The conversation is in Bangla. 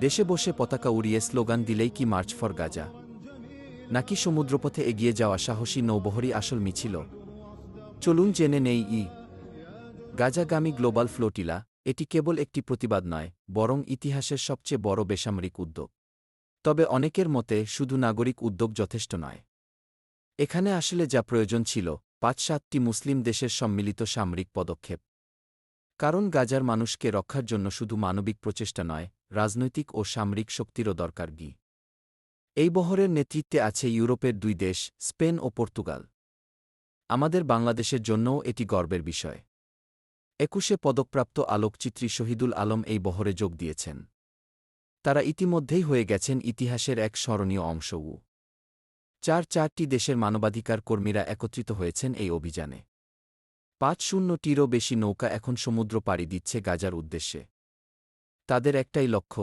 দেশে বসে পতাকা উড়িয়ে স্লোগান দিলেই কি মার্চ ফর গাজা? নাকি সমুদ্রপথে এগিয়ে যাওয়া সাহসী নৌবহরী আসল মিছিল? চলুন জেনে নেই ই। গাজাগামী গ্লোবাল ফ্লোটিলা, এটি কেবল একটি প্রতিবাদ নয়, বরং ইতিহাসের সবচেয়ে বড় বেসামরিক উদ্যোগ। তবে অনেকের মতে শুধু নাগরিক উদ্যোগ যথেষ্ট নয়। এখানে আসলে যা প্রয়োজন ছিল, পাঁচ সাতটি মুসলিম দেশের সম্মিলিত সামরিক পদক্ষেপ। কারণ গাজার মানুষকে রক্ষার জন্য শুধু মানবিক প্রচেষ্টা নয় রাজনৈতিক ও সামরিক শক্তিরও দরকার গি। এই বহরের নেতৃত্বে আছে ইউরোপের দুই দেশ, স্পেন ও পর্তুগাল। আমাদের বাংলাদেশের জন্যও এটি গর্বের বিষয়। একুশে পদকপ্রাপ্ত আলোকচিত্রী শহীদুল আলম এই বহরে যোগ দিয়েছেন। তারা ইতিমধ্যেই হয়ে গেছেন ইতিহাসের এক স্মরণীয় অংশও। চার চারটি দেশের মানবাধিকার কর্মীরা একত্রিত হয়েছেন এই অভিযানে। পাঁচ শূন্যটিরও বেশি নৌকা এখন সমুদ্র পাড়ি দিচ্ছে গাজার উদ্দেশ্যে। তাদের একটাই লক্ষ্য।